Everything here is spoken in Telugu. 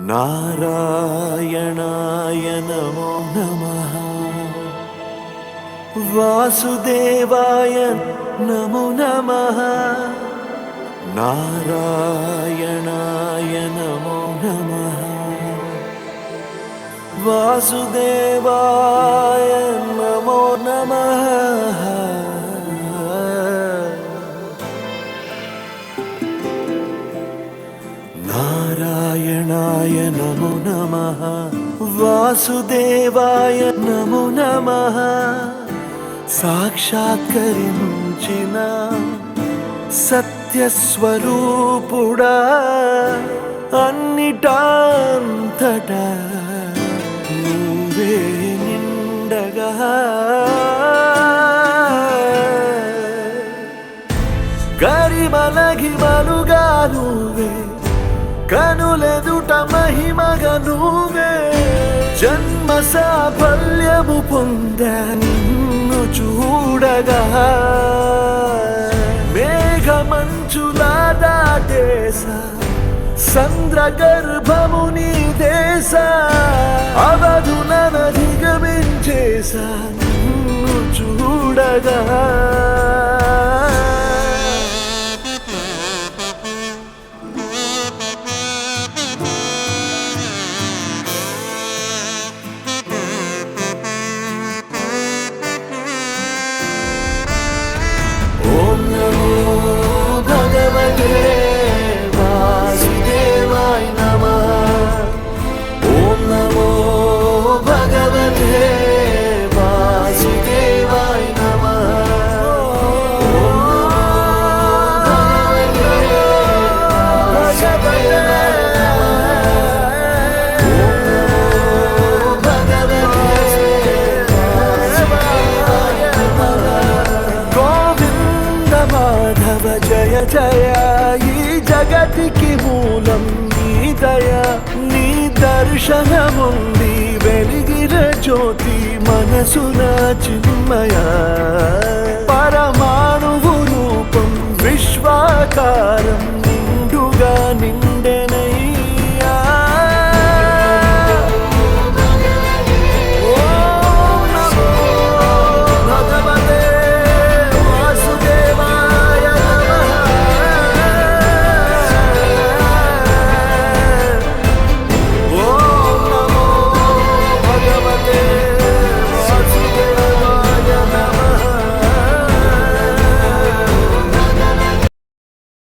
नारायणाय नमो नमः। वासुदेवाय नमो नमः। नारायणाय नमो नमः। वासुदेवाय नमो नमः। నారాయణాయ నమో నమ. వాసుదేవాయ నమో నమ. సాక్షాత్కరించిన సత్యస్వరూపుడా అన్నిటాంతట నువ్వే గరిమలగి మలుగా నువ్వే కనులెదుట మహిమగా నువ్వే. జన్మ సాఫల్యము పొందా నిన్ను చూడగా. మేఘమంచులా దాటేసా సంద్ర గర్భముని దేశ. అవధులనధిగమించేసా నిన్ను చూడగా. జయ ఈ జగతికి మూలం నీ దయ నీ దర్శనముంది. వెలిగిన జ్యోతి మనసున చిన్మయ. పరమాణువు రూపం విశ్వాకారం నిండుగా నిండే